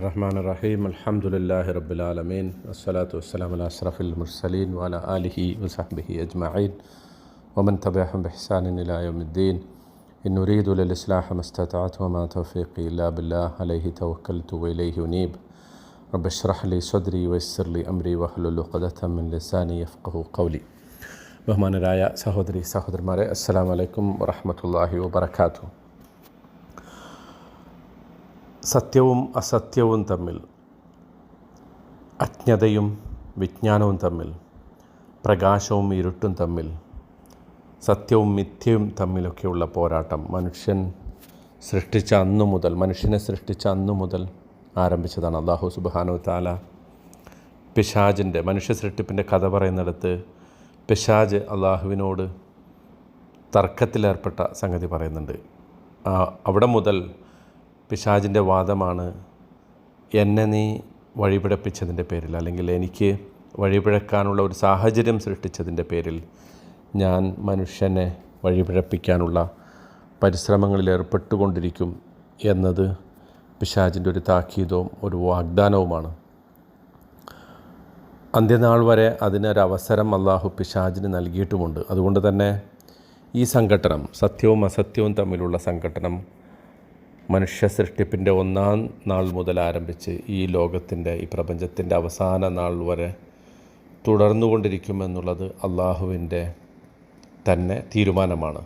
الرحمن الرحيم الحمد لله رب العالمين والصلاة والسلام على أشرف المرسلين وعلى آله وصحبه أجمعين ومن تبعهم بإحسان إلى يوم الدين إن أريد للإصلاح ما استطعت وما توفيقي إلا بالله عليه توكلت وإليه أنيب رب اشرح لي صدري ويسر لي أمري واحلل عقدة من لساني يفقه قولي ബഹുമാനരായ സഹോദരി സഹോദരന്മാരെ അസ്സാം വലൈക്കും വറഹമത്തല്ലാഹി വബർക്കാത്തു സത്യവും അസത്യവും തമ്മിൽ അജ്ഞതയും വിജ്ഞാനവും തമ്മിൽ പ്രകാശവും ഇരുട്ടും തമ്മിൽ സത്യവും മിഥ്യയും തമ്മിലൊക്കെയുള്ള പോരാട്ടം മനുഷ്യൻ സൃഷ്ടിച്ച അന്നു മുതൽ മനുഷ്യനെ സൃഷ്ടിച്ച അന്നു മുതൽ ആരംഭിച്ചതാണ്. അള്ളാഹു സുബാനു താല പിശാജിന്റെ മനുഷ്യ സൃഷ്ടിപ്പിന്റെ കഥ പറയുന്നിടത്ത് പിശാജ് അള്ളാഹുവിനോട് തർക്കത്തിലേർപ്പെട്ട സംഗതി പറയുന്നുണ്ട്. അവിടെ മുതൽ പിശാജിന്റെ വാദമാണ് എന്നെ നീ വഴിപിഴപ്പിച്ചതിന്റെ പേരിൽ അല്ലെങ്കിൽ എനിക്ക് വഴിപിഴക്കാനുള്ള ഒരു സാഹചര്യം സൃഷ്ടിച്ചതിന്റെ പേരിൽ ഞാൻ മനുഷ്യനെ വഴിപിഴപ്പിക്കാനുള്ള പരിശ്രമങ്ങളിൽ ഏർപ്പെട്ടുകൊണ്ടിരിക്കും എന്നത് പിശാജിന്റെ ഒരു താക്കീതവും ഒരു വാഗ്ദാനവുമാണ്. അന്ത്യനാൾ വരെ അതിനൊരവസരം അള്ളാഹു പിശാജിന് നൽകിയിട്ടുമുണ്ട്. അതുകൊണ്ട് തന്നെ ഈ സംഘട്ടനം സത്യവും അസത്യവും തമ്മിലുള്ള സംഘട്ടനം മനുഷ്യ സൃഷ്ടിപ്പിന്റെ ഒന്നാം നാൾ മുതൽ ആരംഭിച്ച് ഈ ലോകത്തിന്റെ ഈ പ്രപഞ്ചത്തിന്റെ അവസാന നാൾ വരെ തുടർന്നുകൊണ്ടിരിക്കുമെന്നുള്ളത് അള്ളാഹുവിന്റെ തന്നെ തീരുമാനമാണ്.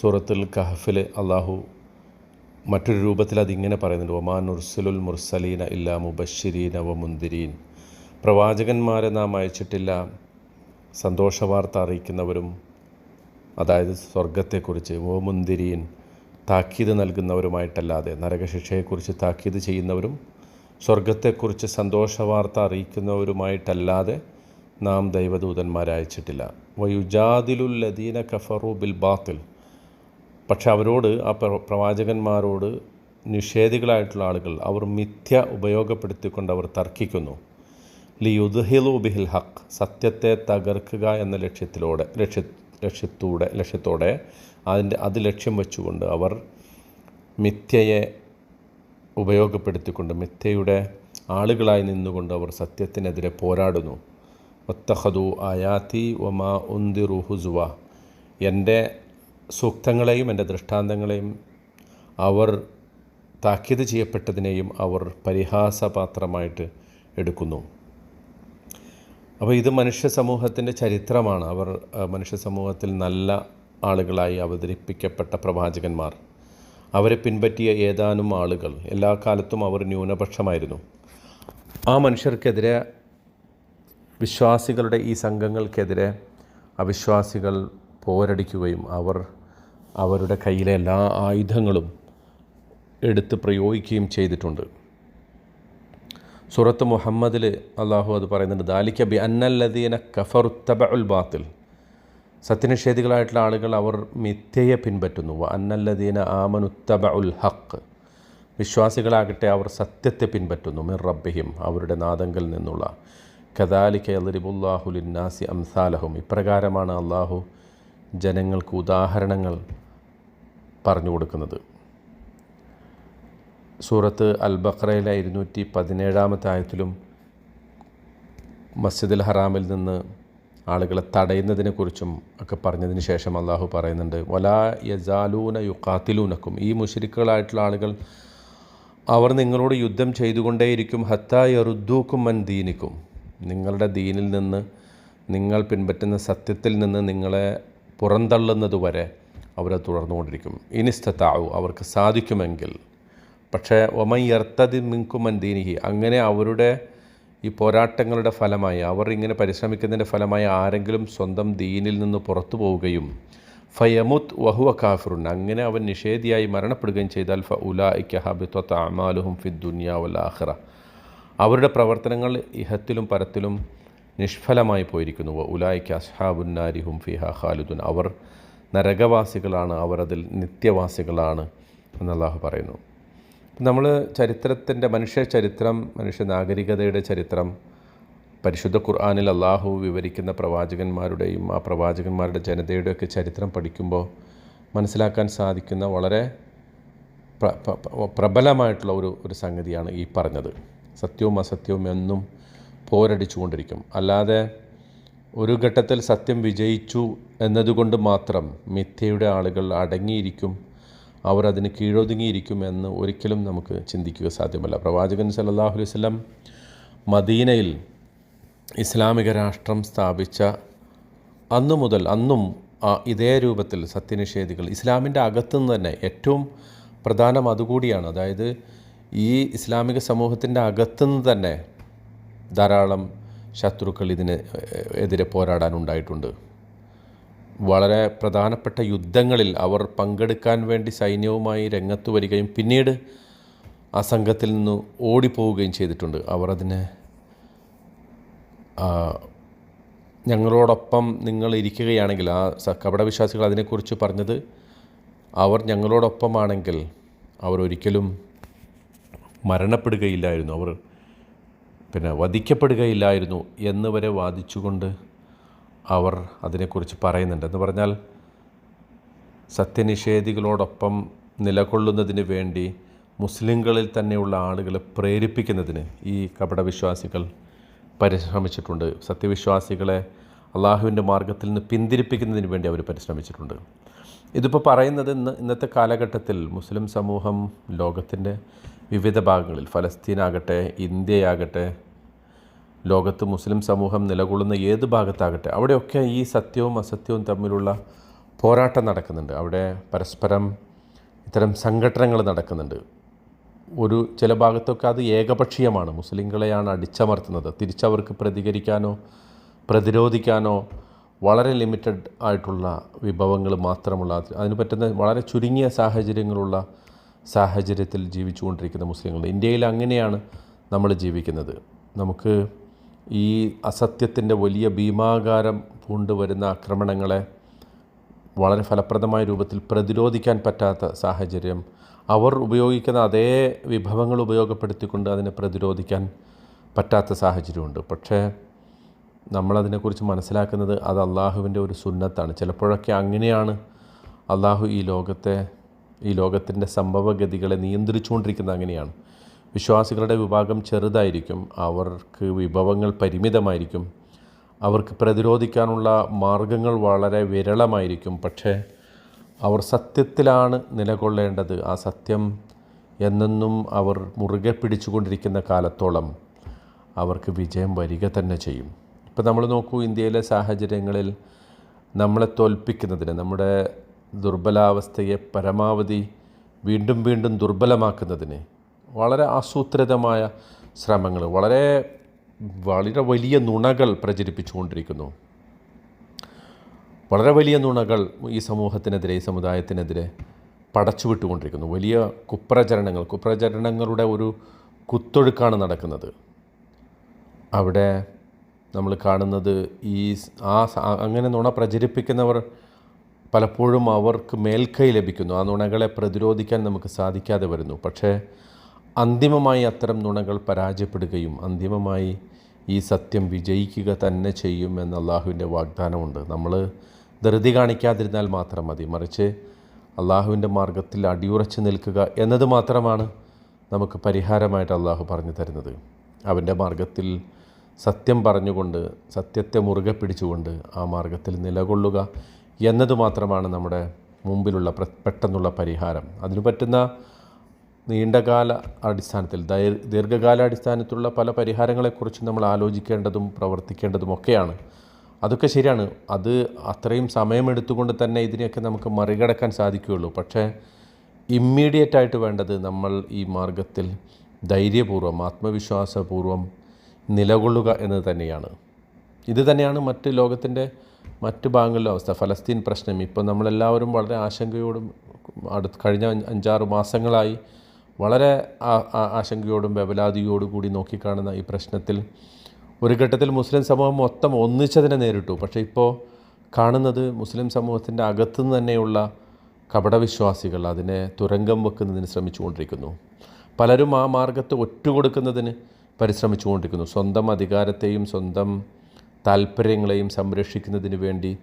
സൂറത്തുൽ കഹഫിൽ അള്ളാഹു മറ്റൊരു രൂപത്തിൽ അതിങ്ങനെ പറയുന്നുണ്ട്. ഒമാൻ ഉർസുലുൽ മുർസലീന ഇല്ലാ മുബഷിരീന വ മുന്തിരീൻ പ്രവാചകന്മാരെ നാം അയച്ചിട്ടില്ല. സന്തോഷവാർത്ത അറിയിക്കുന്നവരും അതായത് സ്വർഗത്തെക്കുറിച്ച് ഓ മുന്തിരീൻ താക്കീത് നൽകുന്നവരുമായിട്ടല്ലാതെ നരകശിക്ഷയെക്കുറിച്ച് താക്കീത് ചെയ്യുന്നവരും സ്വർഗത്തെക്കുറിച്ച് സന്തോഷവാർത്ത അറിയിക്കുന്നവരുമായിട്ടല്ലാതെ നാം ദൈവദൂതന്മാരയച്ചിട്ടില്ല ലദീന കഫറു ബിൽ ബാത്തിൽ. പക്ഷെ അവരോട് ആ പ്ര- പ്രവാചകന്മാരോട് നിഷേധികളായിട്ടുള്ള ആളുകൾ അവർ മിഥ്യ ഉപയോഗപ്പെടുത്തിക്കൊണ്ട് അവർ തർക്കിക്കുന്നു. ലി യുദ്ഹിലു ബിഹിൽ ഹക്ക് സത്യത്തെ തകർക്കുക എന്ന ലക്ഷ്യത്തിലൂടെ ലക്ഷ്യ ലക്ഷ്യത്തൂടെ ലക്ഷ്യത്തോടെ അതിന്റെ അത് ലക്ഷ്യം വെച്ചുകൊണ്ട് അവർ മിഥ്യയെ ഉപയോഗപ്പെടുത്തിക്കൊണ്ട് മിഥ്യയുടെ ആളുകളായി നിന്നുകൊണ്ട് അവർ സത്യത്തിനെതിരെ പോരാടുന്നു. ഒത്തഹദു ആയാത്തി ഒമാ ഉന്തിറു ഹുസുവ. എന്റെ സൂക്തങ്ങളെയും എന്റെ ദൃഷ്ടാന്തങ്ങളെയും അവർ താക്കീത് ചെയ്യപ്പെട്ടതിനെയും അവർ പരിഹാസപാത്രമായിട്ട് എടുക്കുന്നു. അപ്പോൾ ഇത് മനുഷ്യ സമൂഹത്തിന്റെ ചരിത്രമാണ്. അവർ മനുഷ്യ സമൂഹത്തിൽ നല്ല ആളുകളായി അവതരിപ്പിക്കപ്പെട്ട പ്രവാചകന്മാർ. അവരെ പിൻപറ്റിയ ഏതാനും ആളുകൾ എല്ലാ കാലത്തും അവർ ന്യൂനപക്ഷമായിരുന്നു. ആ മനുഷ്യർക്കെതിരെ വിശ്വാസികളുടെ ഈ സംഘങ്ങൾക്കെതിരെ അവിശ്വാസികൾ പോരടിക്കുകയും അവർ അവരുടെ കയ്യിലെ എല്ലാ ആയുധങ്ങളും എടുത്ത് പ്രയോഗിക്കുകയും ചെയ്തിട്ടുണ്ട്. സൂറത്ത് മുഹമ്മദിൽ അള്ളാഹു അത് പറയുന്നുണ്ട് ദാലിക്ക ബി അന്നല്ലദീന കഫറുത്തബ ഉൽ ബാത്തിൽ സത്യനിഷേധികളായിട്ടുള്ള ആളുകൾ അവർ മിഥ്യയെ പിൻപറ്റുന്നു. അന്നല്ലദീന ആമനുത്തബ ഉൽ ഹക്ക് വിശ്വാസികളാകട്ടെ അവർ സത്യത്തെ പിൻപറ്റുന്നു. മിർ റബ്ബിഹിം അവരുടെ നാദങ്കിൽ നിന്നുള്ള. കദാലിക്ക അലരിബുല്ലാഹുലിന്നാസി അംസാലഹും. ഇപ്രകാരമാണ് അള്ളാഹു ജനങ്ങൾക്ക് ഉദാഹരണങ്ങൾ പറഞ്ഞു കൊടുക്കുന്നത്. സൂറത്ത് അൽ ബക്രയിലെ ഇരുന്നൂറ്റി പതിനേഴാമത്തെ ആയത്തിലും മസ്ജിദുൽ ഹറാമിൽ നിന്ന് ആളുകളെ തടയുന്നതിനെക്കുറിച്ചും ഒക്കെ പറഞ്ഞതിന് ശേഷം അള്ളാഹു പറയുന്നുണ്ട് വലാ യജാലൂന യുക്കാത്തിലൂനക്കും ഈ മുഷരിക്കുകളായിട്ടുള്ള ആളുകൾ അവർ നിങ്ങളോട് യുദ്ധം ചെയ്തുകൊണ്ടേയിരിക്കും ഹത്താ യറുദ്ദൂക്കും മൻ ദീനിക്കും. നിങ്ങളുടെ ദീനിൽ നിന്ന് നിങ്ങൾ പിൻപറ്റുന്ന സത്യത്തിൽ നിന്ന് നിങ്ങളെ പുറന്തള്ളുന്നതുവരെ അവരെ തുടർന്നുകൊണ്ടിരിക്കും. ഇനിസ്തത്താവു അവർക്ക് സാധിക്കുമെങ്കിൽ പക്ഷേ ഒമ യർത്തതി മിങ്കും ദീനിഹി. അങ്ങനെ അവരുടെ ഈ പോരാട്ടങ്ങളുടെ ഫലമായി അവർ ഇങ്ങനെ പരിശ്രമിക്കുന്നതിന്റെ ഫലമായി ആരെങ്കിലും സ്വന്തം ദീനിൽ നിന്ന് പുറത്തു പോവുകയും ഫയമുത്ത് വഹുവ കാഫിറുൻ അങ്ങനെ അവൻ നിഷേധിയായി മരണപ്പെടുകയും ചെയ്താൽ ഫ ഉലായിക്ക ഹബിത്വത്ത് അമാലുഹും ദുനിയാ ദുനിയാവുൽ ആഖിറ. അവരുടെ പ്രവർത്തനങ്ങൾ ഇഹത്തിലും പരത്തിലും നിഷ്ഫലമായി പോയിരിക്കുന്നു. ഉലായിക്ക അസ്ഹാബുന്നാരിഹും ഫിഹ ഖാലിദുൻ. അവർ നരകവാസികളാണ് അവർ അതിൽ നിത്യവാസികളാണ് എന്നല്ലാഹു പറയുന്നു. നമ്മൾ ചരിത്രത്തിന്റെ മനുഷ്യ ചരിത്രം മനുഷ്യ നാഗരികതയുടെ ചരിത്രം പരിശുദ്ധ ഖുർആാനിൽ അള്ളാഹു വിവരിക്കുന്ന പ്രവാചകന്മാരുടെയും ആ പ്രവാചകന്മാരുടെ ജനതയുടെയൊക്കെ ചരിത്രം പഠിക്കുമ്പോൾ മനസ്സിലാക്കാൻ സാധിക്കുന്ന വളരെ പ്ര- പ്ര- പ്ര- പ്രബലമായിട്ടുള്ള ഒരു ഒരു സംഗതിയാണ് ഈ പറഞ്ഞത്. സത്യവും അസത്യവും എന്നും പോരടിച്ചുകൊണ്ടിരിക്കും. അല്ലാതെ ഒരു ഘട്ടത്തിൽ സത്യം വിജയിച്ചു എന്നതുകൊണ്ട് മാത്രം മിഥ്യയുടെ ആളുകൾ അടങ്ങിയിരിക്കും. അവർ അതിന് കീഴൊതുങ്ങിയിരിക്കും എന്ന് ഒരിക്കലും നമുക്ക് ചിന്തിക്കുക സാധ്യമല്ല. പ്രവാചകൻ സല്ലല്ലാഹു അലൈഹി വസല്ലം മദീനയിൽ ഇസ്ലാമിക രാഷ്ട്രം സ്ഥാപിച്ച അന്നു മുതൽ അന്നും ഇതേ രൂപത്തിൽ സത്യനിഷേധികൾ ഇസ്ലാമിന്റെ അകത്തുനിന്ന് തന്നെ ഏറ്റവും പ്രധാനം അതുകൂടിയാണ്. അതായത് ഈ ഇസ്ലാമിക സമൂഹത്തിന്റെ അകത്തുനിന്ന് തന്നെ ധാരാളം ശത്രുക്കൾ ഇതിന് എതിരെ പോരാടാനുണ്ടായിട്ടുണ്ട്. വളരെ പ്രധാനപ്പെട്ട യുദ്ധങ്ങളിൽ അവർ പങ്കെടുക്കാൻ വേണ്ടി സൈന്യവുമായി രംഗത്ത് വരികയും പിന്നീട് ആ സംഘത്തിൽ നിന്ന് ഓടിപ്പോവുകയും ചെയ്തിട്ടുണ്ട്. അവർ അതിനെ ഞങ്ങളോടൊപ്പം നിങ്ങൾ ഇരിക്കുകയാണെങ്കിൽ ആ സ- കപടവിശ്വാസികൾ അതിനെക്കുറിച്ച് പറഞ്ഞത് അവർ ഞങ്ങളോടൊപ്പമാണെങ്കിൽ അവർ ഒരിക്കലും മരണപ്പെടുകയില്ലായിരുന്നു. അവർ പിന്നെ വധിക്കപ്പെടുകയില്ലായിരുന്നു എന്ന് വരെ വാദിച്ചുകൊണ്ട് അവർ അതിനെക്കുറിച്ച് പറയുന്നുണ്ട് എന്ന് പറഞ്ഞാൽ സത്യനിഷേധികളോടൊപ്പം നിലകൊള്ളുന്നതിന് വേണ്ടി മുസ്ലിങ്ങളിൽ തന്നെയുള്ള ആളുകളെ പ്രേരിപ്പിക്കുന്നതിന് ഈ കപടവിശ്വാസികൾ പരിശ്രമിച്ചിട്ടുണ്ട്. സത്യവിശ്വാസികളെ അള്ളാഹുവിന്റെ മാർഗത്തിൽ നിന്ന് പിന്തിരിപ്പിക്കുന്നതിന് വേണ്ടി അവർ പരിശ്രമിച്ചിട്ടുണ്ട്. ഇതിപ്പോൾ പറയുന്നത് ഇന്ന് ഇന്നത്തെ കാലഘട്ടത്തിൽ മുസ്ലിം സമൂഹം ലോകത്തിന്റെ വിവിധ ഭാഗങ്ങളിൽ ഫലസ്തീനാകട്ടെ ഇന്ത്യയാകട്ടെ ലോകത്ത് മുസ്ലിം സമൂഹം നിലകൊള്ളുന്ന ഏത് ഭാഗത്താകട്ടെ അവിടെയൊക്കെ ഈ സത്യവും അസത്യവും തമ്മിലുള്ള പോരാട്ടം നടക്കുന്നുണ്ട്. അവിടെ പരസ്പരം ഇത്തരം സംഘടനകൾ നടക്കുന്നുണ്ട്. ഒരു ചില ഭാഗത്തൊക്കെ അത് ഏകപക്ഷീയമാണ്. മുസ്ലിങ്ങളെയാണ് അടിച്ചമർത്തുന്നത്. തിരിച്ചവർക്ക് പ്രതികരിക്കാനോ പ്രതിരോധിക്കാനോ വളരെ ലിമിറ്റഡ് ആയിട്ടുള്ള വിഭവങ്ങൾ മാത്രമുള്ള അത് അതിന് പറ്റുന്ന വളരെ ചുരുങ്ങിയ സാഹചര്യങ്ങളുള്ള സാഹചര്യത്തിൽ ജീവിച്ചുകൊണ്ടിരിക്കുന്ന മുസ്ലിങ്ങൾ. ഇന്ത്യയിൽ അങ്ങനെയാണ് നമ്മൾ ജീവിക്കുന്നത്. നമുക്ക് ഈ അസത്യത്തിന്റെ വലിയ ഭീമാകാരം പൂണ്ടുവരുന്ന ആക്രമണങ്ങളെ വളരെ ഫലപ്രദമായ രൂപത്തിൽ പ്രതിരോധിക്കാൻ പറ്റാത്ത സാഹചര്യം. അവർ ഉപയോഗിക്കുന്ന അതേ വിഭവങ്ങൾ ഉപയോഗപ്പെടുത്തിക്കൊണ്ട് അതിനെ പ്രതിരോധിക്കാൻ പറ്റാത്ത സാഹചര്യമുണ്ട്. പക്ഷേ നമ്മളതിനെക്കുറിച്ച് മനസ്സിലാക്കുന്നത് അത് അള്ളാഹുവിന്റെ ഒരു സുന്നത്താണ്. ചിലപ്പോഴൊക്കെ അങ്ങനെയാണ് അള്ളാഹു ഈ ലോകത്തെ ഈ ലോകത്തിന്റെ സംഭവഗതികളെ നിയന്ത്രിച്ചുകൊണ്ടിരിക്കുന്നത് അങ്ങനെയാണ്. വിശ്വാസികളുടെ വിഭാഗം ചെറുതായിരിക്കും അവർക്ക് വിഭവങ്ങൾ പരിമിതമായിരിക്കും അവർക്ക് പ്രതിരോധിക്കാനുള്ള മാർഗങ്ങൾ വളരെ വിരളമായിരിക്കും. പക്ഷേ അവർ സത്യത്തിലാണ് നിലകൊള്ളേണ്ടത്. ആ സത്യം എന്നെന്നും അവർ മുറുകെ പിടിച്ചുകൊണ്ടിരിക്കുന്ന കാലത്തോളം അവർക്ക് വിജയം വരിക തന്നെ ചെയ്യും. ഇപ്പോൾ നമ്മൾ നോക്കൂ ഇന്ത്യയിലെ സാഹചര്യങ്ങളിൽ നമ്മളെ തോൽപ്പിക്കുന്നതിന് നമ്മുടെ ദുർബലാവസ്ഥയെ പരമാവധി വീണ്ടും വീണ്ടും ദുർബലമാക്കുന്നതിന് വളരെ ആസൂത്രിതമായ ശ്രമങ്ങൾ വളരെ വളരെ വലിയ നുണകൾ പ്രചരിപ്പിച്ചുകൊണ്ടിരിക്കുന്നു. വളരെ വലിയ നുണകൾ ഈ സമൂഹത്തിനെതിരെ ഈ സമുദായത്തിനെതിരെ പടച്ചുവിട്ടുകൊണ്ടിരിക്കുന്നു. വലിയ കുപ്രചരണങ്ങൾ കുപ്രചരണങ്ങളുടെ ഒരു കുത്തൊഴുക്കാണ് നടക്കുന്നത്. അവിടെ നമ്മൾ കാണുന്നത് ഈ ആ അങ്ങനെ നുണ പ്രചരിപ്പിക്കുന്നവർ പലപ്പോഴും അവർക്ക് മേൽക്കൈ ലഭിക്കുന്നു. ആ നുണകളെ പ്രതിരോധിക്കാൻ നമുക്ക് സാധിക്കാതെ വരുന്നു. പക്ഷേ അന്തിമമായി അത്തരം നുണകൾ പരാജയപ്പെടുകയും അന്തിമമായി ഈ സത്യം വിജയിക്കുക തന്നെ ചെയ്യും എന്ന അള്ളാഹുവിന്റെ വാഗ്ദാനമുണ്ട്. നമ്മൾ ധൃതി കാണിക്കാതിരുന്നാൽ മാത്രം മതി. മറിച്ച് അള്ളാഹുവിന്റെ മാർഗത്തിൽ അടിയുറച്ച് നിൽക്കുക എന്നത് മാത്രമാണ് നമുക്ക് പരിഹാരമായിട്ട് അള്ളാഹു പറഞ്ഞു തരുന്നത്. അവന്റെ മാർഗത്തിൽ സത്യം പറഞ്ഞുകൊണ്ട് സത്യത്തെ മുറുകെ പിടിച്ചുകൊണ്ട് ആ മാർഗത്തിൽ നിലകൊള്ളുക എന്നത് മാത്രമാണ് നമ്മുടെ മുമ്പിലുള്ള പെട്ടെന്നുള്ള പരിഹാരം. അതിന് പറ്റുന്ന നീണ്ടകാല അടിസ്ഥാനത്തിൽ ദൈർ ദീർഘകാല അടിസ്ഥാനത്തിലുള്ള പല പരിഹാരങ്ങളെക്കുറിച്ച് നമ്മൾ ആലോചിക്കേണ്ടതും പ്രവർത്തിക്കേണ്ടതും ഒക്കെയാണ് അതൊക്കെ ശരിയാണ്. അത് അത്രയും സമയമെടുത്തുകൊണ്ട് തന്നെ ഇതിനെയൊക്കെ നമുക്ക് മറികടക്കാൻ സാധിക്കുകയുള്ളൂ. പക്ഷേ ഇമ്മീഡിയറ്റ് ആയിട്ട് വേണ്ടത് നമ്മൾ ഈ മാർഗത്തിൽ ധൈര്യപൂർവം ആത്മവിശ്വാസപൂർവം നിലകൊള്ളുക എന്നത് തന്നെയാണ്. ഇത് തന്നെയാണ് മറ്റ് ലോകത്തിന്റെ മറ്റ് ഭാഗങ്ങളിലെ അവസ്ഥ. ഫലസ്തീൻ പ്രശ്നം. ഇപ്പോൾ നമ്മളെല്ലാവരും വളരെ ആശങ്കയോടും അടുത്ത് കഴിഞ്ഞ അഞ്ച് അഞ്ചാറ് മാസങ്ങളായി വളരെ ആശങ്കയോടും വ്യവലാതിയോടും കൂടി നോക്കിക്കാണുന്ന ഈ പ്രശ്നത്തിൽ ഒരു ഘട്ടത്തിൽ മുസ്ലിം സമൂഹം മൊത്തം ഒന്നിച്ചതിനെ നേരിട്ടു. പക്ഷേ ഇപ്പോൾ കാണുന്നത് മുസ്ലിം സമൂഹത്തിന്റെ അകത്തുനിന്ന് തന്നെയുള്ള കപടവിശ്വാസികൾ അതിനെ തുരങ്കം വെക്കുന്നതിന് ശ്രമിച്ചുകൊണ്ടിരിക്കുന്നു. പലരും ആ മാർഗത്തെ ഒറ്റുകൊടുക്കുന്നതിന് പരിശ്രമിച്ചുകൊണ്ടിരിക്കുന്നു. സ്വന്തം അധികാരത്തെയും സ്വന്തം താല്പര്യങ്ങളെയും സംരക്ഷിക്കുന്നതിന് വേണ്ടി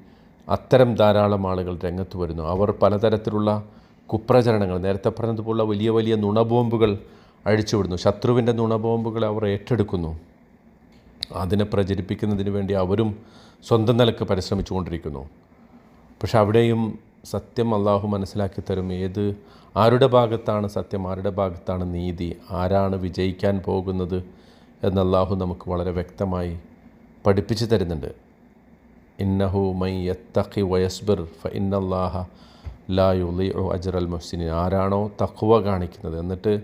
അത്തരം ധാരാളം ആളുകൾ രംഗത്ത് വരുന്നു. അവർ പലതരത്തിലുള്ള കുപ്രചരണങ്ങൾ. നേരത്തെ പറഞ്ഞതുപോലുള്ള വലിയ വലിയ നുണബോംബുകൾ അഴിച്ചുവിടുന്നു. ശത്രുവിന്റെ നുണബോംബുകൾ അവർ ഏറ്റെടുക്കുന്നു. അതിനെ പ്രചരിപ്പിക്കുന്നതിന് വേണ്ടി അവരും സ്വന്തം നിലയ്ക്ക് പരിശ്രമിച്ചുകൊണ്ടിരിക്കുന്നു. പക്ഷെ അവിടെയും സത്യം അള്ളാഹു മനസ്സിലാക്കി തരും. ഏത് ആരുടെ ഭാഗത്താണ് സത്യം ആരുടെ ഭാഗത്താണ് നീതി ആരാണ് വിജയിക്കാൻ പോകുന്നത് എന്ന് അള്ളാഹു നമുക്ക് വളരെ വ്യക്തമായി പഠിപ്പിച്ചു തരുന്നുണ്ട്. ഇന്നഹു മൈ യത്തഖി വയസ്ബിർ ഫ ഇന്നല്ലാഹ ലാ ഒ അജ്റൽ മുഹ്സിനി ആരാണോ തഖ്വ കാണിക്കുന്നത്? എന്നിട്ട്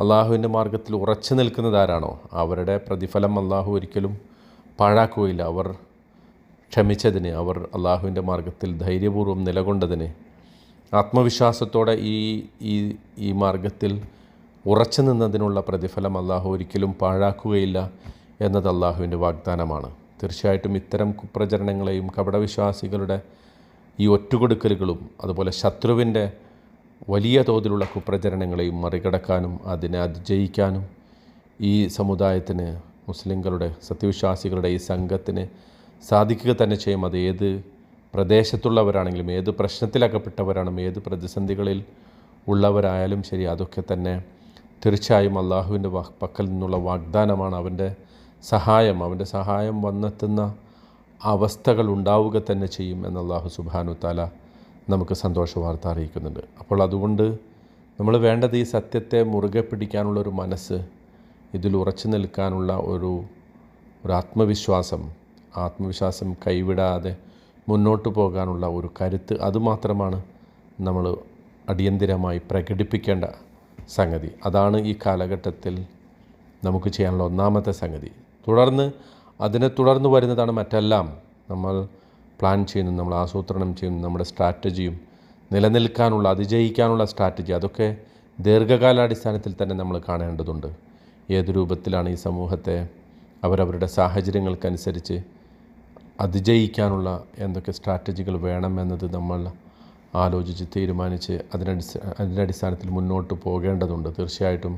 അള്ളാഹുവിന്റെ മാർഗത്തിൽ ഉറച്ചു നിൽക്കുന്നത് ആരാണോ? അവരുടെ പ്രതിഫലം അള്ളാഹു ഒരിക്കലും പാഴാക്കുകയില്ല. അവർ ക്ഷമിച്ചതിന് അവർ അള്ളാഹുവിന്റെ മാർഗത്തിൽ ധൈര്യപൂർവം നിലകൊണ്ടതിന് ആത്മവിശ്വാസത്തോടെ ഈ ഈ ഈ മാർഗത്തിൽ ഉറച്ചു നിന്നതിനുള്ള പ്രതിഫലം അള്ളാഹു ഒരിക്കലും പാഴാക്കുകയില്ല എന്നത് അള്ളാഹുവിന്റെ വാഗ്ദാനമാണ്. തീർച്ചയായിട്ടും ഇത്തരം കുപ്രചരണങ്ങളെയും കപടവിശ്വാസികളുടെ ഈ ഒറ്റുകൊടുക്കലുകളും അതുപോലെ ശത്രുവിന്റെ വലിയ തോതിലുള്ള കുപ്രചരണങ്ങളെയും മറികടക്കാനും അതിനെ അതിജയിക്കാനും ഈ സമുദായത്തിന് മുസ്ലിങ്ങളുടെ സത്യവിശ്വാസികളുടെ ഈ സംഘത്തിന് സാധിക്കുക തന്നെ ചെയ്യും. അത് ഏത് പ്രദേശത്തുള്ളവരാണെങ്കിലും ഏത് പ്രശ്നത്തിലകപ്പെട്ടവരാണെങ്കിലും ഏത് പ്രതിസന്ധികളിൽ ഉള്ളവരായാലും ശരി അതൊക്കെ തന്നെ തീർച്ചയായും അള്ളാഹുവിന്റെ പക്കൽ നിന്നുള്ള വാഗ്ദാനമാണ്. അവന്റെ സഹായം അവന്റെ സഹായം വന്നെത്തുന്ന അവസ്ഥകൾ ഉണ്ടാവുക തന്നെ ചെയ്യും എന്ന് അള്ളാഹു സുബാനു താല നമുക്ക് സന്തോഷ വാർത്ത അറിയിക്കുന്നുണ്ട്. അപ്പോൾ അതുകൊണ്ട് നമ്മൾ വേണ്ടത് ഈ സത്യത്തെ മുറുകെ പിടിക്കാനുള്ള ഒരു മനസ്സ് ഇതിൽ ഉറച്ചു നിൽക്കാനുള്ള ഒരു ഒരു ആത്മവിശ്വാസം ആത്മവിശ്വാസം കൈവിടാതെ മുന്നോട്ട് പോകാനുള്ള ഒരു കരുത്ത് അതുമാത്രമാണ് നമ്മൾ അടിയന്തിരമായി പ്രകടിപ്പിക്കേണ്ട സംഗതി. അതാണ് ഈ കാലഘട്ടത്തിൽ നമുക്ക് ചെയ്യാനുള്ള ഒന്നാമത്തെ സംഗതി. തുടർന്ന് അതിനെ തുടർന്ന് വരുന്നതാണ് മറ്റെല്ലാം. നമ്മൾ പ്ലാൻ ചെയ്യുന്നു നമ്മൾ ആസൂത്രണം ചെയ്യുന്നു നമ്മുടെ സ്ട്രാറ്റജിയും നിലനിൽക്കാനുള്ള അതിജയിക്കാനുള്ള സ്ട്രാറ്റജി അതൊക്കെ ദീർഘകാലാടിസ്ഥാനത്തിൽ തന്നെ നമ്മൾ കാണേണ്ടതുണ്ട്. ഏത് രൂപത്തിലാണ് ഈ സമൂഹത്തെ അവരവരുടെ സാഹചര്യങ്ങൾക്കനുസരിച്ച് അതിജയിക്കാനുള്ള എന്തൊക്കെ സ്ട്രാറ്റജികൾ വേണമെന്നത് നമ്മൾ ആലോചിച്ച് തീരുമാനിച്ച് അതിനടിസ്ഥാ അതിന്റെ അടിസ്ഥാനത്തിൽ മുന്നോട്ട് പോകേണ്ടതുണ്ട്. തീർച്ചയായിട്ടും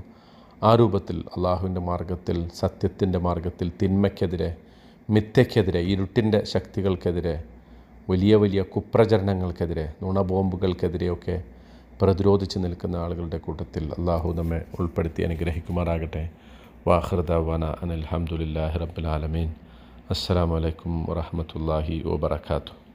ആ രൂപത്തിൽ അള്ളാഹുവിന്റെ മാർഗത്തിൽ സത്യത്തിന്റെ മാർഗത്തിൽ തിന്മയ്ക്കെതിരെ മിഥ്യയ്ക്കെതിരെ ഇരുട്ടിന്റെ ശക്തികൾക്കെതിരെ വലിയ വലിയ കുപ്രചരണങ്ങൾക്കെതിരെ നുണബോംബുകൾക്കെതിരെയൊക്കെ പ്രതിരോധിച്ച് നിൽക്കുന്ന ആളുകളുടെ കൂട്ടത്തിൽ അള്ളാഹു നമ്മെ ഉൾപ്പെടുത്തി അനുഗ്രഹിക്കുമാറാകട്ടെ. വാഹൃദാന അനിൽഹമുല്ലാഹി റബ്ബുലാലമീൻ അസ്സാം വലൈക്കും വാഹമത്തല്ലാഹി വാബർക്കാത്തു